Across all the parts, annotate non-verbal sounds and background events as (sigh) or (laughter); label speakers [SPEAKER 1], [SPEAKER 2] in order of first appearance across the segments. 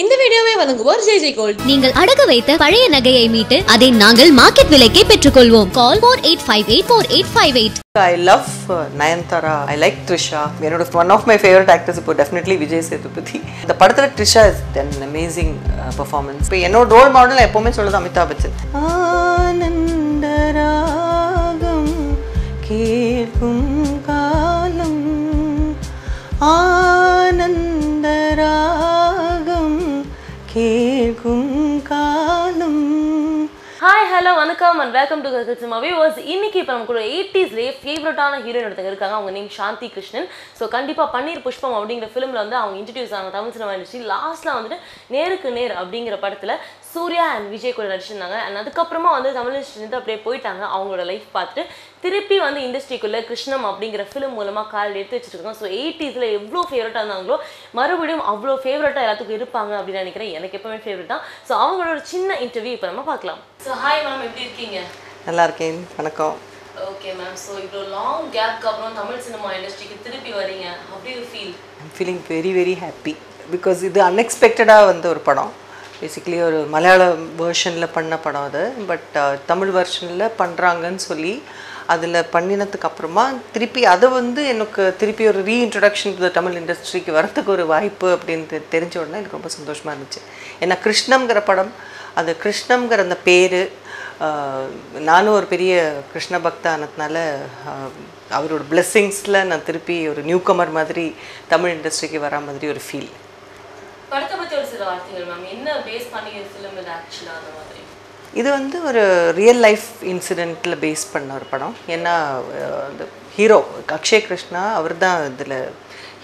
[SPEAKER 1] இந்த வீடியோவை வழங்குவோர் ஜெய் ஜெய் கோல்ட்.
[SPEAKER 2] நீங்கள் அடகு வைத்த பழைய நகையை மீட்டு அதை நாங்கள் மார்க்கெட் விலைக்கே பெற்றுக்கொள்வோம். Call four eight five eight four eight five eight.
[SPEAKER 3] I love Nayanthara I like Trisha என்னோட one of my favourite actors இப்போ டெஃபினெட்லி விஜய் சேதுபதி. இந்த படத்தில் Trisha is an amazing performance இப்போ என்னோட ரோல் மாடல் எப்போவுமே சொல்லுது அமிதாப் பச்சன். ஆனந்த ராகம் கேட்கும் காலம். ஆனந்த கேகும் காலம்
[SPEAKER 4] ஹாய் ஹலோ வணக்கம் and welcome to cinema viewers இன்னைக்கு இப்போ நம்ம கூட எயிட்டிஸ்லேயே ஃபேவரட்டான ஹீரோயின் ஒருத்தங்க இருக்காங்க. அவங்க நேம் சாந்தி கிருஷ்ணன் ஸோ கண்டிப்பாக பன்னீர் புஷ்பம் அப்படிங்கிற ஃபிலிமில் வந்து அவங்க இன்ட்ரடியூஸ் ஆனாங்க தமிழ் சினிமா இண்டஸ்ட்ரி லாஸ்ட்டில் வந்துட்டு நேருக்கு நேர் அப்படிங்கிற படத்தில் சூர்யா அண்ட் விஜய் கூட நடிச்சிருந்தாங்க. அண்ட் அதுக்கப்புறமா வந்து தமிழ் இண்டஸ்ட்ரிலேருந்து அப்படியே போயிட்டாங்க. அவங்களோட லைஃப் பார்த்துட்டு திருப்பி வந்து இண்டஸ்ட்ரிக்குள்ளே கிருஷ்ணம் அப்படிங்கிற ஃபிலிம் மூலமாக கால் எடுத்து வச்சிருக்காங்க. ஸோ எயிட்டிஸில் எவ்வளோ ஃபேவரட்டாக இருந்தாங்களோ மறுபடியும் அவ்வளோ ஃபேவரட்டாக எல்லாத்துக்கும் இருப்பாங்க அப்படின்னு நினைக்கிறேன். எனக்கு எப்பவுமே ஃபேவரட் தான். ஸோ அவங்களோட சின்ன இன்டர்வியூ இப்போ நம்ம பார்க்கலாம். ஸோ ஹாய் மேம் எப்படி இருக்கீங்க?
[SPEAKER 3] நல்லா இருக்கேன். வணக்கம்.
[SPEAKER 4] ஓகே மேம் ஸோ இவ்வளோ லாங் கேப்க்கு அப்புறம் தமிழ் சினிமா இண்டஸ்ட்ரிக்கு திருப்பி வரீங்க. அப்படி ஒரு feel
[SPEAKER 3] feeling very very happy because இது அன்எக்ஸ்பெக்டடாக வந்த ஒரு படம். பேசிக்கலி ஒரு மலையாள வேர்ஷனில் பண்ண படம் அது. பட் uh, தமிழ் வெர்ஷனில் பண்ணுறாங்கன்னு சொல்லி அதில் பண்ணினதுக்கு அப்புறமா திருப்பி அதை வந்து எனக்கு திருப்பி ஒரு ரீஇன்ட்ரடக்ஷன் டு தமிழ் இண்டஸ்ட்ரிக்கு வரத்துக்கு ஒரு வாய்ப்பு அப்படின்னு தெரிஞ்ச உடனே எனக்கு ரொம்ப சந்தோஷமாக இருந்துச்சு. ஏன்னா கிருஷ்ணங்கிற படம் அது கிருஷ்ணங்கிற அந்த பேர் நானும் ஒரு பெரிய கிருஷ்ண பக்தா ஆனதுனால அவரோட பிளெஸ்ஸிங்ஸில் நான் திருப்பி ஒரு நியூ கமர் மாதிரி தமிழ் இண்டஸ்ட்ரிக்கு வர மாதிரி ஒரு ஃபீல்
[SPEAKER 4] படத்தை பற்றி ஒரு சில வார்த்தைகள் மேம் என்ன பேஸ் பண்ணி ஃபிலிம் இது ஆக்சுவலாக அந்த மாதிரி?
[SPEAKER 3] இது வந்து ஒரு ரியல் லைஃப் இன்சிடெண்ட்டில் பேஸ் பண்ண ஒரு படம். ஏன்னா அந்த ஹீரோ அக்ஷய் கிருஷ்ணா அவர் தான் இதில்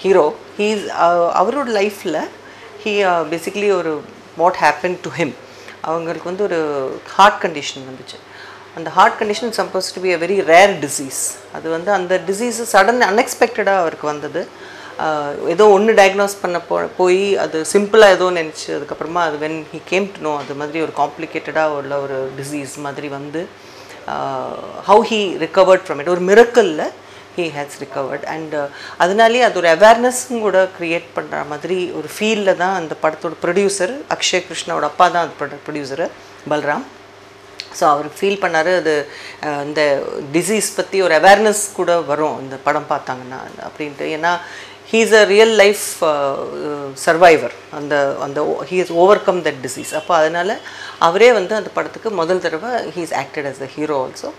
[SPEAKER 3] ஹீரோ ஹீஸ் அவரோட லைஃப்பில் ஹீ பேசிக்கலி ஒரு வாட் ஹேப்பன் டு ஹிம் அவங்களுக்கு வந்து ஒரு ஹார்ட் கண்டிஷன் வந்துச்சு. அந்த heart condition suppose to be a very rare disease அது வந்து அந்த டிசீஸு சடன் அன்எக்ஸ்பெக்டடாக அவருக்கு வந்தது. ஏதோ ஒன்று டயக்னோஸ் பண்ண போ போய் அது சிம்பிளாக ஏதோ நினச்சி அதுக்கப்புறமா அது when he came to know அது மாதிரி ஒரு காம்ப்ளிகேட்டடாக உள்ள ஒரு டிசீஸ் மாதிரி வந்து how he recovered from it ஒரு மிரக்கலில் ஹீ ஹேஸ் ரிக்கவர்ட் அண்ட் அதனாலேயே அது ஒரு அவேர்னஸும் கூட க்ரியேட் பண்ணுற மாதிரி ஒரு ஃபீலில் தான் அந்த படத்தோட ப்ரொடியூசர் அக்ஷய் கிருஷ்ணாவோட அப்பா தான் அது ப்ரொடியூசரு பல்ராம். ஸோ அவர் ஃபீல் பண்ணார் அது இந்த டிசீஸ் பற்றி ஒரு அவேர்னஸ் கூட வரும் இந்த படம் பார்த்தாங்கன்னா அப்படின்ட்டு. ஏன்னா he's a real life survivor அந்த அந்த he is overcome that disease அப்போ அதனால் அவரே வந்து அந்த படத்துக்கு முதல் தடவை he's acted as a hero also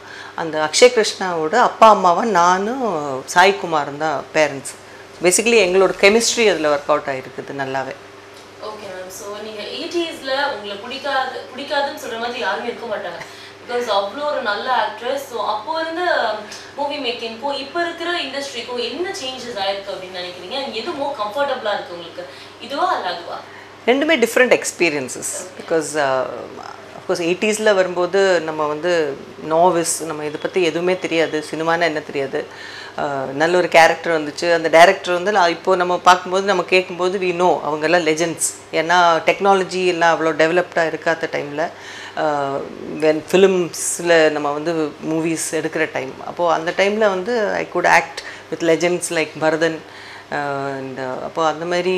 [SPEAKER 3] அந்த அக்ஷய் கிருஷ்ணாவோட அப்பா அம்மாவை நானும் சாய்குமாரும் தான் பேரண்ட்ஸ் பேசிக்கலி எங்களோட கெமிஸ்ட்ரி அதில் ஒர்க் அவுட் ஆகிருக்குது நல்லாவே.
[SPEAKER 4] ஓகே மேம் ஸோ நீங்கள் எயிட்டிஸில் உங்களை பிடிக்காது பிடிக்காதுன்னு சொல்கிற மாதிரி யாரும் இருக்க மாட்டாங்க. பிகாஸ் அவ்வளோ ஒரு நல்ல ஆக்ட்ரஸ் ஸோ அப்போ இருந்த um, மூவி மேக்கிங்க்கும் இப்போ இருக்கிற இண்டஸ்ட்ரிக்கும் என்ன சேஞ்சஸ் ஆயிருக்கு அப்படின்னு நினைக்கிறீங்க? எது மோர் கம்ஃபர்டபுளாக இருக்குது உங்களுக்கு? இதுவா அல்ல அதுவா?
[SPEAKER 3] ரெண்டுமே different experiences because of course எயிட்டிஸில் வரும்போது நம்ம வந்து நோவிஸ் நம்ம இதை பற்றி எதுவுமே தெரியாது. சினிமானா என்ன தெரியாது? நல்ல ஒரு கேரக்டர் வந்துச்சு. அந்த டேரக்டர் வந்து நான் நம்ம பார்க்கும்போது நம்ம கேட்கும்போது வி நோ அவங்கெல்லாம் லெஜெண்ட்ஸ் ஏன்னா டெக்னாலஜி எல்லாம் அவ்வளோ டெவலப்டாக இருக்காத டைமில் வென் ஃபிலிம்ஸில் நம்ம வந்து மூவிஸ் எடுக்கிற டைம் அப்போது அந்த டைமில் வந்து I could act with legends like Bharathan and அப்போ அந்த மாதிரி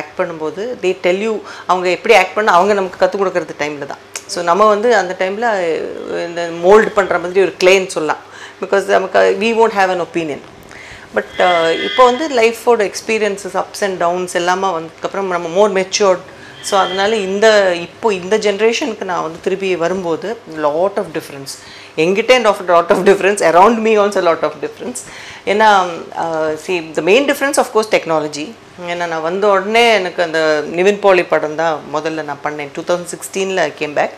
[SPEAKER 3] ஆக்ட் பண்ணும்போது தே டெல் யூ அவங்க எப்படி ஆக்ட் பண்ண அவங்க நமக்கு கற்றுக் கொடுக்குறது டைமில் தான். ஸோ நம்ம வந்து அந்த டைமில் இந்த மோல்டு பண்ணுற மாதிரி ஒரு கிளேன்னு சொல்லலாம். பிகாஸ் நமக்கு we won't have an opinion but இப்போ வந்து லைஃபோட எக்ஸ்பீரியன்ஸஸ் அப்ஸ் அண்ட் டவுன்ஸ் எல்லாமே வந்ததுக்கப்புறம் நம்ம மோர் மெச்சோர்ட் ஸோ அதனால இந்த இப்போ இந்த ஜென்ரேஷனுக்கு நான் வந்து திருப்பி வரும்போது லாட் ஆஃப் டிஃப்ரென்ஸ் எங்கிட்ட and of lot of difference around me also lot of difference ஏன்னா see the main difference of course technology ஏன்னா நான் வந்த உடனே எனக்கு அந்த நிவின் பாலி படம் தான் முதல்ல நான் பண்ணேன். டூ தௌசண்ட் சிக்ஸ்டீனில் கேம் பேக்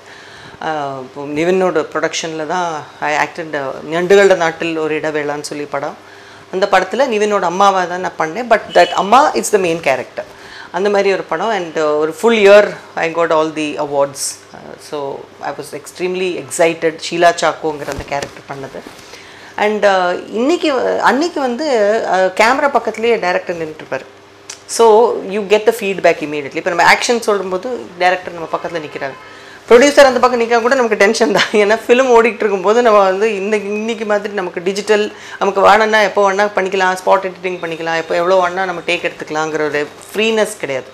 [SPEAKER 3] நிவினோட ப்ரொடக்ஷனில் தான் ஐ ஆக்டட் நண்டுகளோட நாட்டில் ஒரு இடவேளான்னு சொல்லி படம். அந்த படத்தில் நிவினோட அம்மாவை தான் நான் பண்ணேன். பட் தட் அம்மா இட்ஸ் த மெயின் கேரக்டர் அந்த மாதிரி ஒரு படம். அண்ட் uh, ஒரு full year I got all the awards so I was extremely excited Sheela சாக்கோங்கிற அந்த கேரக்டர் பண்ணது. அண்ட் uh, இன்னைக்கு அன்றைக்கி அன்னைக்கு வந்து கேமரா பக்கத்துலேயே director நின்றுட்டுருப்பார் so you get the feedback immediately இப்போ நம்ம ஆக்ஷன் சொல்லும்போது டேரக்டர் நம்ம பக்கத்தில் நிற்கிறாங்க ப்ரொடியூசர் அந்த பக்கம் நிற்க கூட நமக்கு டென்ஷன் தான். ஏன்னா ஃபிலிம் ஓடிக்கிட்டு இருக்கும்போது நம்ம வந்து இன்னைக்கு இன்றைக்கி மாதிரி நமக்கு டிஜிட்டல் நமக்கு வேணும்னா எப்போ வேணா பண்ணிக்கலாம் ஸ்பாட் எடிட்டிங் பண்ணிக்கலாம் எப்போ எவ்வளோ வேணா நம்ம டேக் எடுத்துக்கலாங்கிற ஒரு ஃப்ரீனஸ் கிடையாது.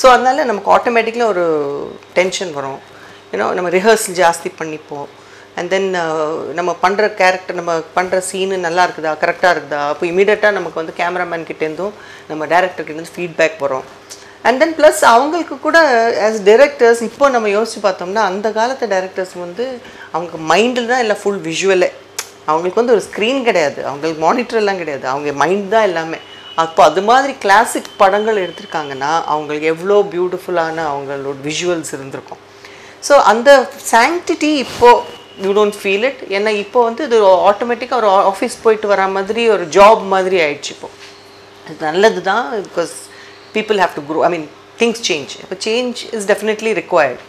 [SPEAKER 3] ஸோ அதனால நமக்கு ஆட்டோமேட்டிக்கலாக ஒரு டென்ஷன் வரும். ஏன்னா நம்ம ரிஹர்சல் ஜாஸ்தி பண்ணிப்போம். அண்ட் தென் uh, நம்ம பண்ணுற கேரக்டர் நம்ம பண்ணுற சீனு நல்லா இருக்குதா? கரெக்டாக இருக்குதா? அப்போ இமீடியட்டாக நமக்கு வந்து கேமராமேன் கிட்டேருந்தும் நம்ம டேரக்டர் கிட்டேருந்து ஃபீட்பேக் வரும். அண்ட் தென் ப்ளஸ் அவங்களுக்கு கூட ஆஸ் டைரக்டர்ஸ் இப்போ நம்ம யோசிச்சு பார்த்தோம்னா அந்த காலத்து டைரக்டர்ஸ் வந்து அவங்க மைண்டில் தான் எல்லாம் ஃபுல் விஷுவலே அவங்களுக்கு வந்து ஒரு ஸ்க்ரீன் கிடையாது. அவங்களுக்கு மானிட்டர்லாம் கிடையாது. அவங்க மைண்ட் தான் எல்லாமே. அப்போ அது மாதிரி கிளாசிக் படங்கள் எடுத்திருக்காங்கன்னா அவங்களுக்கு எவ்வளோ பியூட்டிஃபுல்லான அவங்களோட விஷுவல்ஸ் இருந்திருக்கும். ஸோ அந்த சாங்டிட்டி இப்போது யூ டோன்ட் ஃபீல் இட் ஏன்னா இப்போ வந்து இது ஆட்டோமேட்டிக்காக ஒரு ஆஃபீஸ் போயிட்டு வர மாதிரி ஒரு ஜாப் மாதிரி ஆயிடுச்சு இப்போ. அது நல்லது தான் because people have to grow I mean things change இப்போ change is definitely required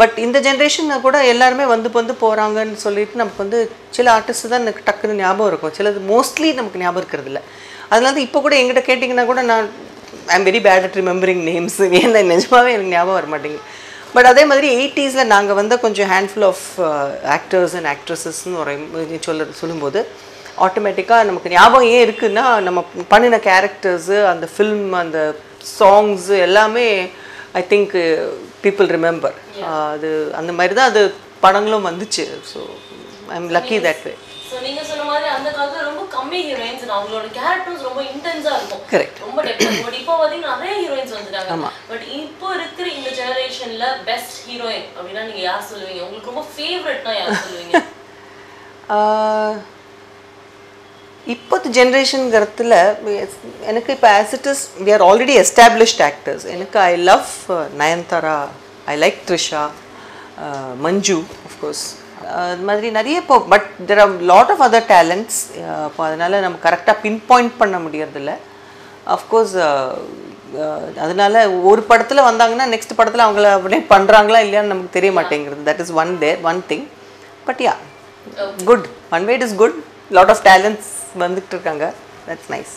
[SPEAKER 3] but இந்த ஜென்ரேஷன் கூட எல்லாருமே வந்து வந்து போகிறாங்கன்னு சொல்லிட்டு நமக்கு வந்து சில ஆர்டிஸ்ட் தான் எனக்கு டக்குன்னு ஞாபகம் இருக்கும். சிலது மோஸ்ட்லி நமக்கு ஞாபகம் இருக்கிறது இல்லை அதனால தான் இப்போ கூட எங்கிட்ட கேட்டிங்கன்னா கூட நான் I am very bad at remembering names ஏன்னா நிஜமாவே எனக்கு ஞாபகம் வர மாட்டேங்குது. பட் அதே மாதிரி எயிட்டிஸில் நாங்கள் வந்து கொஞ்சம் ஹேண்ட்ஃபுல் ஆஃப் ஆக்டர்ஸ் அண்ட் ஆக்ட்ரஸஸ்ன்னு ஒரு சொல்ல சொல்லும்போது ஆட்டோமேட்டிக்காக நமக்கு ஞாபகம் ஏன் இருக்குன்னா நம்ம பண்ணின கேரக்டர்ஸு அந்த ஃபில்ம் அந்த சாங்ஸு எல்லாமே ஐ திங்க் பீப்புள் ரிமெம்பர் அது அந்த மாதிரி தான் அது படங்களும் வந்துச்சு. So I am lucky that way
[SPEAKER 4] நீங்க சொன்ன மாதிரி அந்த காலத்துல ரொம்ப கம்மி ஹீரோயின்ஸ் அவங்களோட கேரக்டர்ஸ் ரொம்ப இன்டென்ஸா இருக்கும்.
[SPEAKER 3] Correct.
[SPEAKER 4] ரொம்ப பட் இப்போ பாத்தீங்கன்னா நிறைய ஹீரோயின்ஸ் வந்துட்டாங்க. பட் இப்போ இருக்கிற இந்த ஜெனரேஷன்ல பெஸ்ட் ஹீரோயின் அப்படின்னா நீங்க யார் சொல்லுவீங்க? உங்களுக்கு ரொம்ப ஃபேவரட்னா யார் சொல்லுவீங்க?
[SPEAKER 3] ஆஹ் (laughs) இப்போது ஜென்ரேஷனுங்கிறதுல எனக்கு இப்போ as it is we are already established actors எனக்கு I love uh, Nayanthara I like Trisha uh, Manju of course uh, அது மாதிரி நிறைய இப்போ but there are lot of other talents இப்போ அதனால் நம்ம கரெக்டாக பின் பாயிண்ட் பண்ண முடியறதில்ல. அஃப்கோர்ஸ் அதனால் ஒரு படத்தில் வந்தாங்கன்னா நெக்ஸ்ட் படத்தில் அவங்கள அப்படியே பண்ணுறாங்களா இல்லையான்னு நமக்கு தெரிய மாட்டேங்கிறது. That is one there one thing but ya good one way is good lot of talents வந்துட்டு இருக்காங்க தட்ஸ் நைஸ்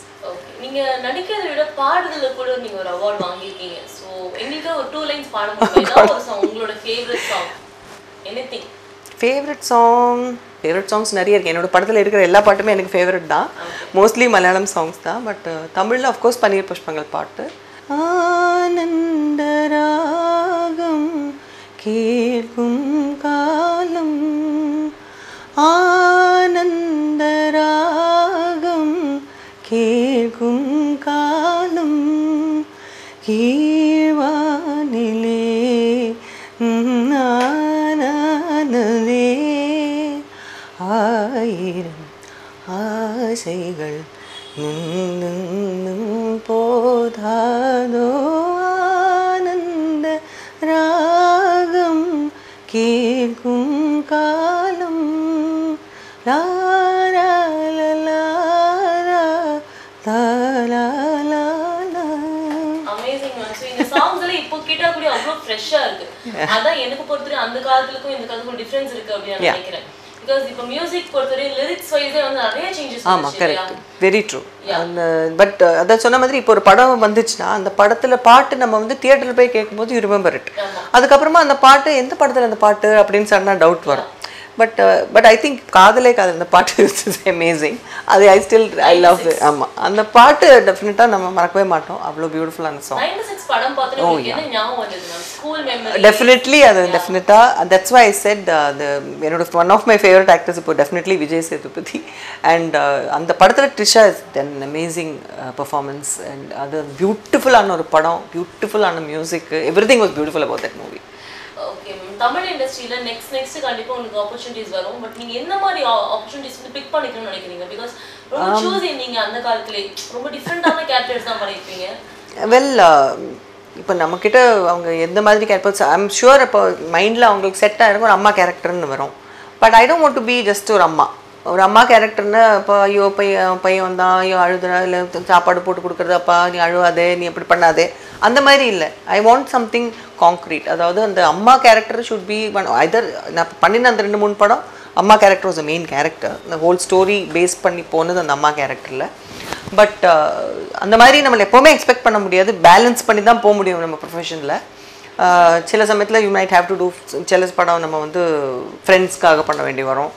[SPEAKER 4] நீங்க நடிக்கிறதை விட பாடுறதுல கூட நீங்க ஒரு அவார்ட் வாங்கியிருக்கீங்க. ஸோ எங்களுக்கு ஒரு டூ லைன்ஸ் பாட முடியும்? (laughs) ஏதாவது ஒரு சாங் உங்களோட favourite song anything
[SPEAKER 3] favourite song favourite songs நிறைய இருக்குது என்னோட படத்தில் இருக்கிற எல்லா பாட்டுமே எனக்கு ஃபேவரட் தான். மோஸ்ட்லி மலையாளம் சாங்ஸ் தான். பட் தமிழில் அஃப்கோர்ஸ் பன்னீர் புஷ்பங்கள் பாட்டு. ஆனந்த ராகம் கேட்கும் காலம்
[SPEAKER 4] அதான் எனக்கு பொறுத்தவரை அந்த காலத்துக்கும் இந்த காலத்துக்கும் டிஃபரன்ஸ் இருக்கு அப்படின்னு. நினைக்கிறேன். பிகாஸ் இப்போ மியூசிக் பொறுத்தவரை லிரிக்ஸ் வைஸே வந்து நிறைய சேஞ்சஸ்
[SPEAKER 3] ஆமாம் கரெக்ட் வெரி ட்ரூ அந்த பட் அதான் சொன்ன மாதிரி இப்போ ஒரு படம் வந்துச்சுன்னா அந்த படத்தில் பாட்டு நம்ம வந்து தியேட்டரில் போய் கேட்கும்போது யூ ரிமெம்பர் இட் அதுக்கப்புறமா அந்த பாட்டு எந்த படத்தில் அந்த பாட்டு அப்படின்னு சொன்னால் டவுட் வரும். பட் பட் ஐ திங்க் காதலே காதல். அந்த பாட்டு இஸ் அமேசிங் அது ஐ ஸ்டில் ஐ லவ் ஆமாம் அந்த பாட்டு டெஃபினட்டாக நம்ம மறக்கவே மாட்டோம். அவ்வளோ பியூட்டிஃபுல்லான சாங்
[SPEAKER 4] மெமரி
[SPEAKER 3] டெஃபினெட்லி அது டெஃபினட்டாக தட்ஸ் வை ஐ செட் அது என்னோட one of my favourite actors இப்போ டெஃபினெட்லி விஜய் சேதுபதி. அண்ட் அந்த படத்தில் Trisha is then amazing performance and அது பியூட்டிஃபுல்லான ஒரு படம். பியூட்டிஃபுல்லான music everything was beautiful about that movie
[SPEAKER 4] Tamil இண்டஸ்ட்ரியில நெக்ஸ்ட் நெக்ஸ்ட் கண்டிப்பா உங்களுக்கு ஆப்பர்ச்சுனிட்டிஸ் வரும். பட் நீங்க என்ன மாதிரி ஆப்பர்ச்சுனிட்டிஸ் வந்து பிக் பண்ணிக்கணும்னு நினைக்கிறீங்க? பிகாஸ் ரொம்ப சூஸ் நீங்க அந்த காலத்திலே. ரொம்ப டிஃப்ரெண்டான கேரக்டர்ஸ் தான் பண்ணிருப்பீங்க.
[SPEAKER 3] வெல் இப்போ நம்மக்கிட்ட அவங்க எந்த மாதிரி கேரக்டர்ஸ் ஐம் ஷுவர் இப்போ மைண்டில் அவங்களுக்கு செட் ஆகிருக்கும் ஒரு அம்மா கேரக்டர்னு வரும். But I don't want to be just ஒரு அம்மா. ஒரு அம்மா கேரக்டர்னு இப்போ ஐயோ பையன் பையன் வந்தான் ஐயோ அழுதுறா இல்லை சாப்பாடு போட்டு கொடுக்குறது அப்பா நீ அழுவாதே நீ எப்படி பண்ணாதே. அந்த மாதிரி இல்லை. ஐ வாண்ட் சம்திங் காங்க்ரீட் அதாவது அந்த அம்மா கேரக்டர் ஷுட் பி ஐதர் நான் பண்ணின அந்த ரெண்டு மூணு படம் அம்மா character was a main character இந்த ஹோல் ஸ்டோரி பேஸ் பண்ணி போனது அந்த அம்மா கேரக்டரில் பட் uh, அந்த மாதிரி நம்மளை எப்போவுமே எக்ஸ்பெக்ட் பண்ண முடியாது. பேலன்ஸ் பண்ணி தான் போக முடியும் நம்ம ப்ரொஃபஷனில் uh, சில சமயத்தில் you might have to do சில படம் நம்ம வந்து ஃப்ரெண்ட்ஸ்க்காக பண்ண வேண்டி வரும்.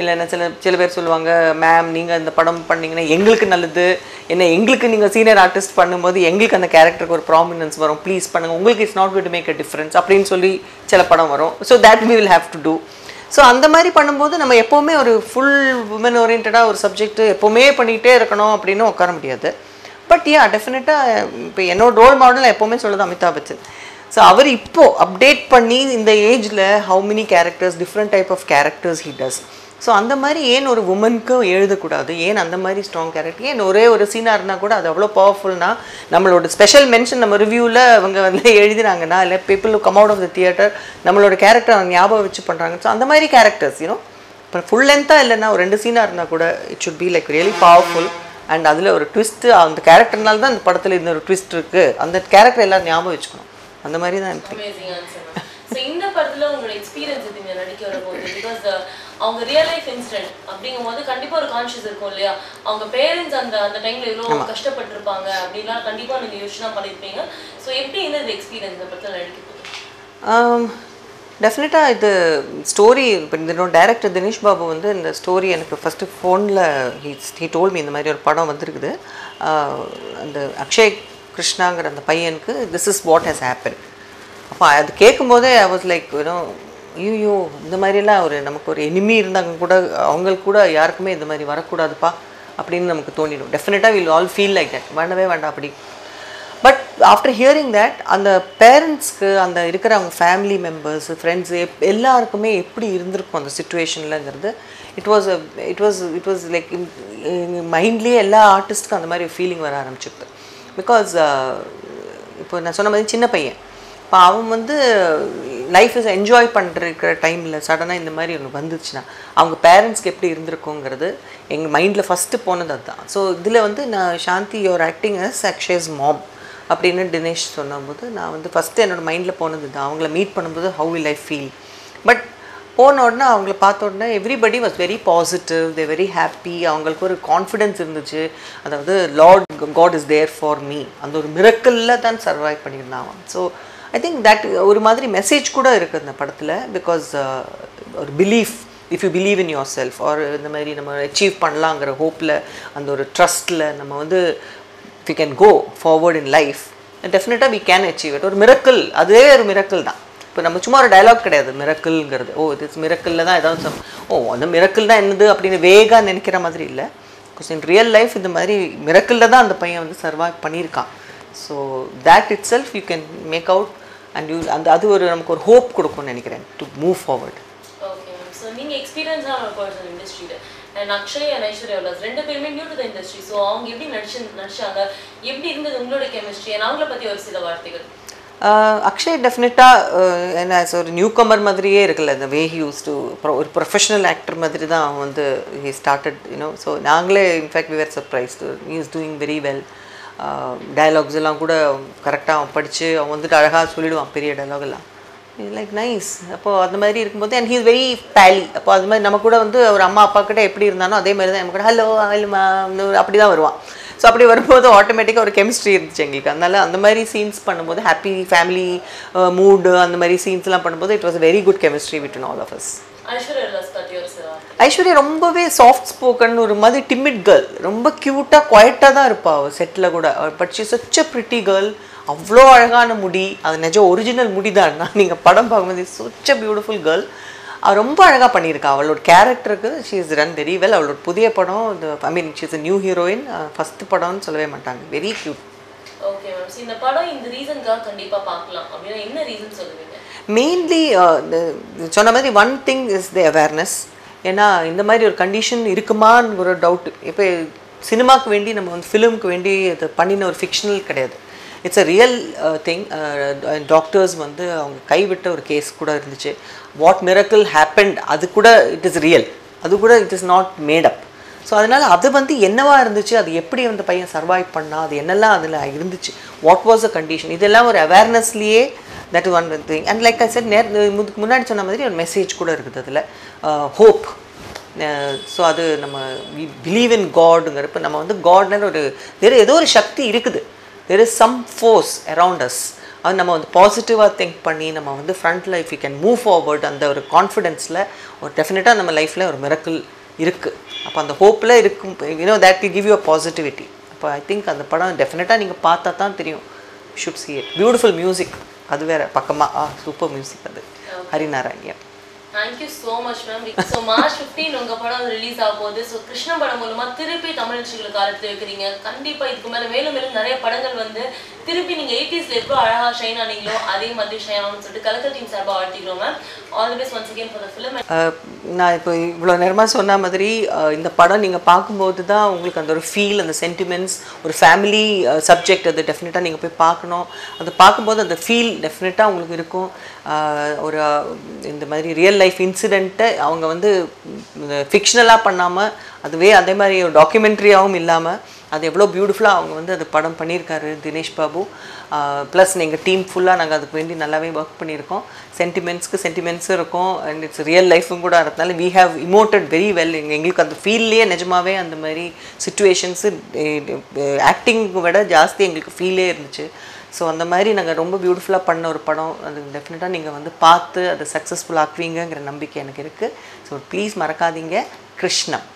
[SPEAKER 3] இல்லைன்னா சில சில பேர் சொல்லுவாங்க மேம் நீங்கள் இந்த படம் பண்ணீங்கன்னா எங்களுக்கு நல்லது. என்ன எங்களுக்கு நீங்கள் சீனியர் ஆர்டிஸ்ட் பண்ணும்போது எங்களுக்கு அந்த கேரக்டருக்கு ஒரு ப்ராமினன்ஸ் வரும். ப்ளீஸ் பண்ணுங்கள் உங்களுக்கு it's not good to make a difference அப்படின்னு சொல்லி சில படம் வரும். So that we will have to do so அந்த மாதிரி பண்ணும்போது நம்ம எப்போவுமே ஒரு ஃபுல் உமன் ஓரியன்டாக ஒரு சப்ஜெக்ட் எப்போவுமே பண்ணிகிட்டே இருக்கணும் அப்படின்னு உட்கார முடியாது. பட் ஏன் டெஃபினட்டாக இப்போ என்னோட ரோல் மாடல் எப்போவுமே சொல்லுது அமிதாப் பச்சன். ஸோ அவர் இப்போது அப்டேட் பண்ணி இந்த ஏஜில் how many characters different type of characters he does so அந்த மாதிரி ஏன் ஒரு உமனுக்கு எழுதக்கூடாது? ஏன் அந்த மாதிரி ஸ்ட்ராங் கேரக்டர் ஏன் ஒரே ஒரு சீனாக இருந்தால் கூட அது அவ்வளோ பவர்ஃபுல்னா நம்மளோட ஸ்பெஷல் மென்ஷன் நம்ம ரிவ்யூவில் அவங்க வந்து எழுதினாங்கன்னா இல்லை people come out of the theatre நம்மளோட கேரக்டர் அவங்க ஞாபகம் வச்சு பண்ணுறாங்க ஸோ அந்த மாதிரி கேரக்டர்ஸ் யூனோ இப்போ ஃபுல் லென்த்தாக இல்லைன்னா ஒரு ரெண்டு சீனாக இருந்தால் கூட it should be like really powerful and அதில் ஒரு ட்விஸ்ட்டு அந்த கேரக்டர்னால தான் அந்த படத்தில் இந்த ஒரு ட்விஸ்ட் இருக்குது அந்த கேரக்டர் எல்லாம் ஞாபகம் வச்சுக்கணும். அந்த மாதிரி தான் எனக்கு
[SPEAKER 4] இந்த படத்தில் உங்களோட எக்ஸ்பீரியன்ஸ் நடிக்க வரும்போது? பிகாஸ் அவங்க ரியல் லைஃப் இன்சிடென்ட் அப்படிங்கும் போது கண்டிப்பா ஒரு கான்ஷியஸ் இருக்கும் இல்லையா? அவங்க பேரண்ட்ஸ் அந்த அந்த டைம்ல எவ்வளவு கஷ்டப்பட்டிருப்பாங்க அப்படின்லாம் கண்டிப்பா நீங்க யோசனை பண்ணிருப்பீங்க. ஸோ எப்படி இருந்தது எக்ஸ்பீரியன்ஸ் இந்த படத்துல நடிக்கிறது
[SPEAKER 3] டெஃபினட்டாக இது ஸ்டோரி இப்போ இந்த டேரக்டர் தினேஷ் பாபு வந்து இந்த ஸ்டோரி எனக்கு ஃபஸ்ட்டு ஃபோனில் ஹீ ஹீ டோல் மீ இந்த மாதிரி ஒரு படம் வந்திருக்குது. அந்த அக்ஷய் கிருஷ்ணாங்கிற அந்த பையனுக்கு this is what has happen அப்போ அது கேட்கும்போதே ஐ வாஸ் லைக் யூனோ ஐயோ இந்த மாதிரிலாம் ஒரு நமக்கு ஒரு எனிமி இருந்தாங்க கூட அவங்களுக்கு கூட யாருக்குமே இந்த மாதிரி வரக்கூடாதுப்பா அப்படின்னு நமக்கு தோணிடும். டெஃபினட்டாக will all feel like that வேண்டவே வேண்டாம் அப்படி. பட் ஆஃப்டர் ஹியரிங் தட் அந்த பேரண்ட்ஸ்க்கு அந்த இருக்கிற அவங்க ஃபேமிலி மெம்பர்ஸ் ஃப்ரெண்ட்ஸு எல்லாருக்குமே எப்படி இருந்திருக்கும் அந்த சுச்சுவேஷன்லங்கிறது it was it was it was like மைண்ட்லேயே எல்லா ஆர்டிஸ்ட்க்கும் அந்த மாதிரி ஃபீலிங் வர ஆரம்பிச்சிருக்கு பிகாஸ் uh, இப்போ நான் சொன்ன மாதிரி சின்ன பையன். இப்போ அவன் வந்து லைஃப் இஸ் என்ஜாய் பண்ணுற டைமில் சடனாக இந்த மாதிரி ஒன்று வந்துச்சுன்னா அவங்க பேரண்ட்ஸ்க்கு எப்படி இருந்திருக்குங்கிறது எங்கள் மைண்டில் ஃபஸ்ட்டு போனது அதுதான். ஸோ இதில் வந்து நான் Shanthi your acting as Akshay's mom அப்படின்னு தினேஷ் சொன்னபோது நான் வந்து ஃபஸ்ட்டு என்னோடய மைண்டில் போனது தான் அவங்கள மீட் பண்ணும்போது how will I feel but போன உடனே அவங்கள பார்த்த உடனே everybody was very positive they very happy அவங்களுக்கு ஒரு கான்ஃபிடென்ஸ் இருந்துச்சு. அதாவது lord god is there for me அந்த ஒரு மிரக்கல்ல தான் சர்வைவ் பண்ணியிருந்தான் அவன். ஸோ ஐ திங்க் தட் ஒரு மாதிரி மெசேஜ் கூட இருக்குது இந்த படத்தில் பிகாஸ் uh, ஒரு belief if you believe in yourself or இந்த மாதிரி நம்ம அச்சீவ் பண்ணலாங்கிற ஹோப்பில் அந்த ஒரு ட்ரஸ்ட்டில் நம்ம வந்து we can go forward in life டெஃபினட்டாக வி கேன் அச்சீவ் இட் ஒரு மிரக்கல் அதுவே ஒரு மிரக்கல் தான். இப்போ நம்ம சும்மா ஒரு டயலாக் கிடையாது மிரக்கல்ங்கிறது ஓ இது மிரக்கல்ல தான் ஏதாவது ஓ oh, அந்த மிரக்கல் தான் என்னது அப்படின்னு வேகாக நினைக்கிற மாதிரி இல்லை. பிகாஸ் இன் ரியல் லைஃப் இந்த மாதிரி மிரக்கல்ல தான் அந்த பையன் வந்து சர்வைவ் பண்ணியிருக்கான். So that itself you can make out and you அந்த அது ஒரு நமக்கு ஒரு ஹோப் கொடுக்கும்னு நினைக்கிறேன் to move forward
[SPEAKER 4] okay ma'am so நீங்கள் எக்ஸ்பீரியன்ஸான ஒரு பர்சன் இண்டஸ்ட்ரியில் அண்ட் அக்ஷய் அண்ட் ஐஸ்வர்யா உல்லாஸ் ரெண்டு பேருமே new to the industry so அவங்க எப்படி நடிச்சு நடிச்சாங்க? எப்படி இருந்தது உங்களோட கெமிஸ்ட்ரி அண்ட் அவங்கள பற்றி ஒரு சில வார்த்தைகள்.
[SPEAKER 3] அக்ஷய் டெஃபினட்டாக என்ன ஒரு நியூ கமர் மாதிரியே இருக்குல்ல இந்த வே யூஸ் டு ஒரு ப்ரொஃபஷனல் ஆக்டர் மாதிரி தான் அவன் வந்து he started you know so நாங்களே in fact we were surprised he is doing very well dialogues எல்லாம் கூட கரெக்டாக அவன் படித்து அவன் வந்துட்டு அழகாக சொல்லிடுவான் பெரிய டைலாக் எல்லாம். லைக் நைஸ் அப்போது அந்த மாதிரி இருக்கும்போது அண்ட் ஹீஸ் வெரி பேலி அப்போ அது மாதிரி நம்ம கூட வந்து ஒரு அம்மா அப்பா கிட்ட எப்படி இருந்தானோ அதே மாதிரி தான் நம்ம கூட ஹலோ ஹலோமா அப்படி தான் வருவான். ஸோ அப்படி வரும்போது ஆட்டோமேட்டிக்காக ஒரு கெமிஸ்ட்ரி இருந்துச்சு எங்களுக்கு. அதனால அந்த மாதிரி சீன்ஸ் பண்ணும்போது ஹாப்பி ஃபேமிலி மூடு அந்த மாதிரி சீன்ஸ்லாம் பண்ணும்போது it was very good chemistry within all of us
[SPEAKER 4] Aishwarya
[SPEAKER 3] ரொம்பவே சாஃப்ட் ஸ்போக்கன் ஒரு மாதிரி டிமிட் கேர்ள் ரொம்ப க்யூட்டாக குவைட்டாக தான் இருப்பாள் அவள் செட்டில் கூட. But she such a pretty girl அவ்வளோ அழகான முடி. அது நிஜம் ஒரிஜினல் முடி தான் நீங்கள் படம் பார்க்கும்போது such a பியூட்டிஃபுல் கேர்ள் அவள் ரொம்ப அழகாக பண்ணியிருக்கா. அவளோட கேரக்டருக்கு she is run very well அவளோட புதிய படம் I mean she is new heroine first படம்னு சொல்லவே மாட்டாங்க. வெரி க்யூட்
[SPEAKER 4] ஓகே மேம் இந்த படம் இந்த ரீசனுக்காக கண்டிப்பாக பார்க்கலாம். அப்படின்னா என்ன ரீசன் சொல்லுவீங்க?
[SPEAKER 3] மெயின்லி சொன்ன மாதிரி one thing is the awareness ஏன்னா இந்த மாதிரி ஒரு கண்டிஷன் இருக்குமான்னு ஒரு டவுட் இப்போ சினிமாவுக்கு வேண்டி நம்ம வந்து ஃபிலிம்க்கு வேண்டி அது பண்ணின ஒரு ஃபிக்ஷனல் கிடையாது. It's a real thing doctors வந்து அவங்க கைவிட்ட ஒரு கேஸ் கூட இருந்துச்சு. வாட் மிரக்கல் ஹேப்பண்ட் அது கூட இட் இஸ் ரியல் அது கூட it is not made up so அதனால் அது வந்து என்னவாக இருந்துச்சு? அது எப்படி அந்த பையன் சர்வைவ் பண்ணா? அது என்னெல்லாம் அதில் இருந்துச்சு? வாட் வாஸ் அ கண்டிஷன் இதெல்லாம் ஒரு அவேர்னஸ்லேயே that one thing and like I said நேர் முதுக்கு முன்னாடி சொன்ன மாதிரி ஒரு மெசேஜ் கூட இருக்குது அதில். ஹோப் ஸோ அது நம்ம பிலீவ் இன் காடுங்கிறப்ப நம்ம வந்து காட்னர் ஒரு வேறு ஏதோ ஒரு சக்தி இருக்குது. There is some force around us அது நம்ம வந்து பாசிட்டிவாக திங்க் பண்ணி நம்ம வந்து front life you can move forward அந்த ஒரு கான்ஃபிடென்ஸில் ஒரு டெஃபினட்டாக நம்ம லைஃப்பில் ஒரு மிரக்கல் இருக்குது அப்போ அந்த ஹோப்பில் இருக்கும் you know that will give you a positivity அப்போ ஐ திங்க் அந்த படம் டெஃபினட்டாக நீங்கள் பார்த்தா தான் தெரியும் should see it beautiful music அது வேற பக்கமாக ஆ சூப்பர் மியூசிக் அது. ஹரிநாராயணியா
[SPEAKER 4] thank you so much ma'am so March fifteen உங்கள் படம் ரிலீஸ் ஆக போகுது ஸோ கிருஷ்ண படம் மூலமாக திருப்பி தமிழ் நிகழ்ச்சிகளுக்கு ஆரம்பித்து வைக்கிறீங்க கண்டிப்பாக இதுக்கு மேலே மேலும் மேலும் நிறைய படங்கள் வந்து திருப்பி நீங்கள் எயிட்டிஸில் எப்போ அழகா ஷைன் ஆனீங்களோ அதே மாதிரி ஷைன் ஆகணும்னு சொல்லிட்டு கலக்கல் டீம் சார்பாக வாழ்த்திக்கிறோம் ma'am all the best once again for the film
[SPEAKER 3] நான் இப்போ இவ்வளோ நேரமாக சொன்ன மாதிரி இந்த படம் நீங்கள் பார்க்கும்போது தான் உங்களுக்கு அந்த ஒரு ஃபீல் அந்த சென்டிமெண்ட்ஸ் ஒரு ஃபேமிலி சப்ஜெக்ட் அது டெஃபினட்டாக நீங்கள் போய் பார்க்கணும். அதை பார்க்கும்போது அந்த ஃபீல் டெஃபினட்டாக உங்களுக்கு இருக்கும். ஒரு இந்த மாதிரி ரியல் லைஃப் இன்சிடெண்ட்டை அவங்க வந்து ஃபிக்ஷனலாக பண்ணாமல் அதுவே அதே மாதிரி ஒரு டாக்குமெண்ட்ரியாகவும் இல்லாமல் அது எவ்வளோ பியூட்டிஃபுல்லாக அவங்க வந்து அது படம் பண்ணியிருக்காரு தினேஷ் பாபு. ப்ளஸ் எங்கள் டீம் ஃபுல்லாக நாங்கள் அதுக்கு வேண்டி நல்லாவே ஒர்க் பண்ணியிருக்கோம். சென்டிமெண்ட்ஸ்க்கு சென்டிமெண்ட்ஸும் இருக்கும். அண்ட் இட்ஸ் ரியல் லைஃபும் கூட இருக்கிறதுனால we have emoted very well எங்களுக்கு அந்த ஃபீல்லேயே நிஜமாவே அந்த மாதிரி சுச்சுவேஷன்ஸு ஆக்டிங் விட ஜாஸ்தி எங்களுக்கு ஃபீலே இருந்துச்சு. ஸோ அந்த மாதிரி நாங்கள் ரொம்ப பியூட்டிஃபுல்லாக பண்ண ஒரு படம். அது டெஃபினட்டாக நீங்கள் வந்து பார்த்து அதை சக்ஸஸ்ஃபுல் ஆக்குவீங்கிற நம்பிக்கை எனக்கு இருக்குது ஸோ ப்ளீஸ் மறக்காதீங்க. கிருஷ்ணம்.